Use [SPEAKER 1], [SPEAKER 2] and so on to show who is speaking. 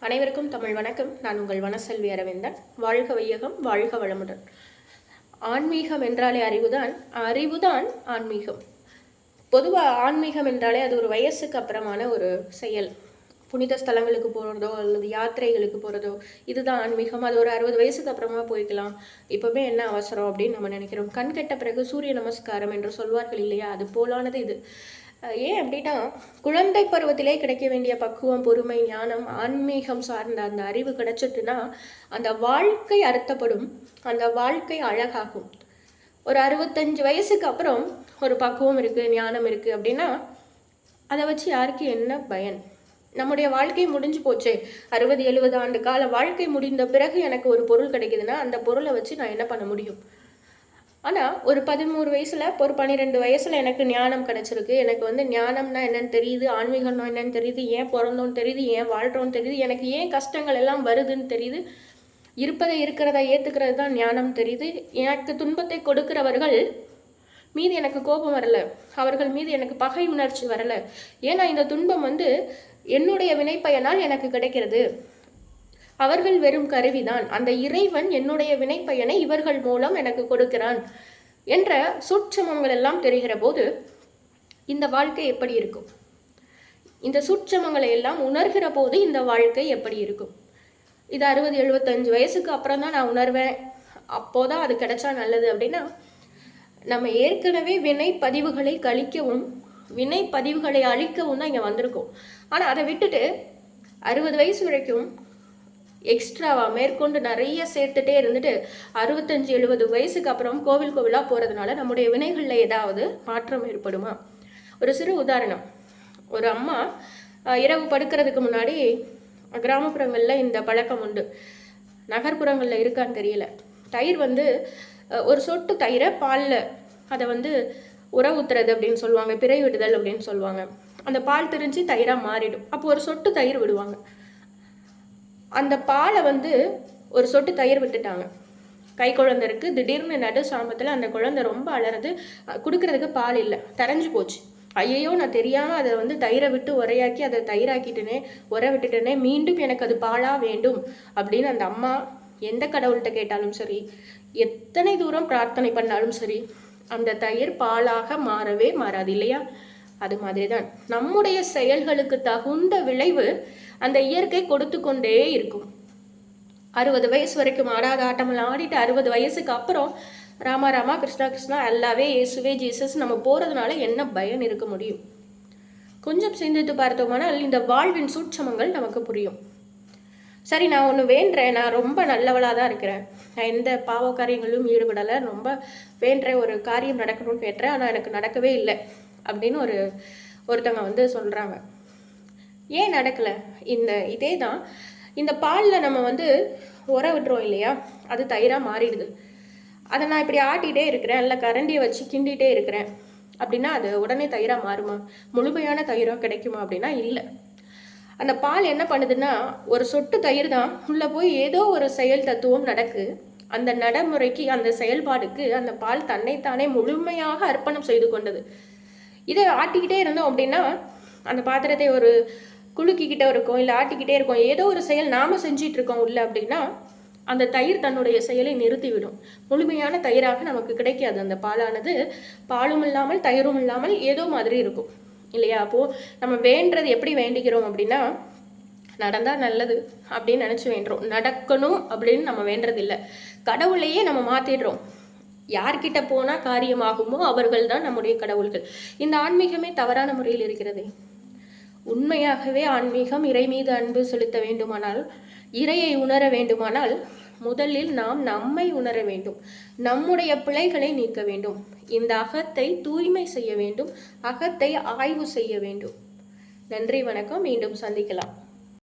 [SPEAKER 1] அனைவருக்கும் தமிழ் வணக்கம். நான் உங்கள் வனசெல்வி அரவிந்தன். வாழ்க வையகம் வாழ்க வளமுடன். ஆன்மீகம் என்றாலே அறிவுதான். அறிவுதான் ஆன்மீகம். பொதுவாக ஆன்மீகம் என்றாலே அது ஒரு வயசுக்கு அப்புறமான ஒரு செயல். புனித ஸ்தலங்களுக்கு போகிறதோ அல்லது யாத்திரைகளுக்கு போகிறதோ இதுதான் ஆன்மீகம். அது ஒரு அறுபது வயசுக்கு அப்புறமா போய்க்கலாம். இப்போவே என்ன அவசரம் அப்படின்னு நம்ம நினைக்கிறோம். கண் கெட்ட பிறகு சூரிய நமஸ்காரம் என்று சொல்வார்கள் இல்லையா? அது போலானது இது. ஏன் அப்படின்னா குழந்தை பருவத்திலே கிடைக்க வேண்டிய பக்குவம் பொறுமை ஞானம் ஆன்மீகம் சார்ந்த அந்த அறிவு கிடைச்சிட்டுன்னா அந்த வாழ்க்கை அர்த்தப்படும் அந்த வாழ்க்கை அழகாகும். ஒரு அறுபத்தஞ்சு வயசுக்கு அப்புறம் ஒரு பக்குவம் இருக்குது ஞானம் இருக்குது அப்படின்னா அதை வச்சு யாருக்கு என்ன பயன்? நம்முடைய வாழ்க்கை முடிஞ்சு போச்சே. அறுபது எழுபது ஆண்டு கால வாழ்க்கை முடிந்த பிறகு எனக்கு ஒரு பொருள் கிடைக்குதுன்னா அந்த பொருளை வச்சு நான் என்ன பண்ண முடியும்? ஆனால் ஒரு பதிமூணு வயசில் ஒரு பன்னிரெண்டு வயசில் எனக்கு ஞானம் கிடச்சிருக்கு. எனக்கு வந்து ஞானம்னா என்னென்னு தெரியுது ஆன்மீகம்னா என்னென்னு தெரியுது ஏன் பிறந்தோன்னு தெரியுது ஏன் வாழ்கிறோன்னு தெரியுது எனக்கு ஏன் கஷ்டங்கள் எல்லாம் வருதுன்னு தெரியுது. இருப்பதை இருக்கிறதா ஏற்றுக்கிறது தான் ஞானம் தெரியுது. எனக்கு துன்பத்தை கொடுக்கிறவர்கள் மீது எனக்கு கோபம் வரலை. அவர்கள் மீது எனக்கு பகை உணர்ச்சி வரலை. ஏன்னா இந்த துன்பம் வந்து என்னுடைய வினைப்பயனால் எனக்கு கிடைக்கிறது. அவர்கள் வெறும் கருவிதான். அந்த இறைவன் என்னுடைய வினைப்பயனை இவர்கள் மூலம் எனக்கு கொடுக்கிறான் என்ற சூட்சமங்கள் எல்லாம் தெரிகிற போது இந்த வாழ்க்கை எப்படி இருக்கும்? இந்த சூட்சமங்களை எல்லாம் உணர்கிற போது இந்த வாழ்க்கை எப்படி இருக்கும்? இது அறுபது எழுபத்தஞ்சு வயசுக்கு அப்புறம் தான் நான் உணர்வேன். அப்போதான் அது கிடைச்சா நல்லது அப்படின்னா நம்ம ஏற்கனவே வினை பதிவுகளை கழிக்கவும் வினை பதிவுகளை அழிக்கவும் தான் இங்கே வந்திருக்கோம். ஆனால் அதை விட்டுட்டு அறுபது வயசு வரைக்கும் எக்ஸ்ட்ராவாக மேற்கொண்டு நிறைய சேர்த்துட்டே இருந்துட்டு அறுபத்தஞ்சு எழுபது வயசுக்கு அப்புறம் கோவில் கோவிலாக போகிறதுனால நம்முடைய வினைகளில் ஏதாவது மாற்றம் ஏற்படுமா? ஒரு சிறு உதாரணம். ஒரு அம்மா இரவு படுக்கிறதுக்கு முன்னாடி கிராமப்புறங்களில் இந்த பழக்கம் உண்டு. நகர்ப்புறங்களில் இருக்கான்னு தெரியல. தயிர் வந்து ஒரு சொட்டு தயிரை பாலில் அதை வந்து உர ஊத்துறது அப்படின்னு சொல்லுவாங்க பிறை விடுதல் அப்படின்னு சொல்லுவாங்க. அந்த பால் திரிஞ்சு தயிராக மாறிடும். அப்போ ஒரு சொட்டு தயிர் விடுவாங்க. அந்த பாலை வந்து ஒரு சொட்டு தயிர் விட்டுட்டாங்க. கை குழந்தை இருக்குது திடீர்னு நடு சாமத்தில் அந்த குழந்தை ரொம்ப அலறது. கொடுக்கறதுக்கு பால் இல்லை. தரைஞ்சு போச்சு. ஐயையோ நான் தெரியாமல் அதை வந்து தயிரை விட்டு உரையாக்கி அதை தயிராக்கிட்டேனே உர விட்டுட்டேனே மீண்டும் எனக்கு அது பாலா வேண்டும் அப்படின்னு அந்த அம்மா எந்த கடவுள்கிட்ட கேட்டாலும் சரி எத்தனை தூரம் பிரார்த்தனை பண்ணாலும் சரி அந்த தயிர் பாலாக மாறவே மாறாது இல்லையா? அது மாதிரி தான் நம்முடைய செயல்களுக்கு தகுந்த விளைவு அந்த இயற்கை கொடுத்து கொண்டே இருக்கும். அறுபது வயசு வரைக்கும் ஆடாத ஆட்டமெல்லாம் ஆடிட்டு அறுபது வயசுக்கு அப்புறம் ராமா ராமா கிருஷ்ணா கிருஷ்ணா எல்லாவே இயேசுவே ஜீசஸ் நம்ம போகிறதுனால என்ன பயன் இருக்க முடியும்? கொஞ்சம் சிந்தித்து பார்த்தோமானால் இந்த வாழ்வின் சூட்சமங்கள் நமக்கு புரியும். சரி நான் ஒன்று வேண்டுறேன் நான் ரொம்ப நல்லவளாக தான் இருக்கிறேன். நான் எந்த பாவ காரியங்களும் ஈடுபடலை. ரொம்ப வேண்டுறேன் ஒரு காரியம் நடக்கணும்னு வேண்டுறேன் ஆனால் எனக்கு நடக்கவே இல்லை. அப்படின்னு ஒரு ஒருத்தவங்க வந்து சொல்கிறாங்க ஏன் நடக்கலை? இந்த இதே தான் இந்த பாலில் நம்ம வந்து உர விட்டுறோம் இல்லையா? அது தயிராக மாறிடுது. அதை நான் இப்படி ஆட்டிகிட்டே இருக்கிறேன். இல்லை கரண்டியை வச்சு கிண்டிகிட்டே இருக்கிறேன். அப்படின்னா அது உடனே தயிராக மாறுமா? முழுமையான தயிராக கிடைக்குமா அப்படின்னா இல்லை. அந்த பால் என்ன பண்ணுதுன்னா ஒரு சொட்டு தயிர் தான் உள்ளே போய் ஏதோ ஒரு செயல் தத்துவம் நடக்கு. அந்த நடைமுறைக்கு அந்த செயல்பாடுக்கு அந்த பால் தன்னைத்தானே முழுமையாக அர்ப்பணம் செய்து கொண்டது. இதை ஆட்டிக்கிட்டே இருந்தோம் அப்படின்னா அந்த பாத்திரத்தை ஒரு குலுக்கிக்கிட்டே இருக்கோம் இல்லை ஆட்டிக்கிட்டே இருக்கோம் ஏதோ ஒரு செயல் நாம செஞ்சிட்டு இருக்கோம் உள்ள அப்படின்னா அந்த தயிர் தன்னுடைய செயலை நிறுத்திவிடும். முழுமையான தயிராக நமக்கு கிடைக்காது. அந்த பாலானது பாலும் இல்லாமல் தயிரும் இல்லாமல் ஏதோ மாதிரி இருக்கும். இல்லையா? அப்போது நம்ம வேண்டது எப்படி வேண்டிக்கிறோம் அப்படின்னா நடந்தால் நல்லது அப்படின்னு நினச்சி வேண்டுறோம். நடக்கணும் அப்படின்னு நம்ம வேண்டதில்லை. கடவுளையே நம்ம மாற்றிடுறோம் யார்கிட்ட போனால் காரியமாகுமோ அவர்கள் தான் நம்முடைய கடவுள்கள். இந்த ஆன்மீகமே தவறான முறையில் இருக்கிறதே. உண்மையாகவே ஆன்மீகம் இறை மீது அன்பு செலுத்த வேண்டுமானால் இறையை உணர வேண்டுமானால் முதலில் நாம் நம்மை உணர வேண்டும். நம்முடைய பிழைகளை நீக்க வேண்டும். இந்த அகத்தை தூய்மை செய்ய வேண்டும். அகத்தை ஆய்வு செய்ய வேண்டும். நன்றி வணக்கம். மீண்டும் சந்திக்கலாம்.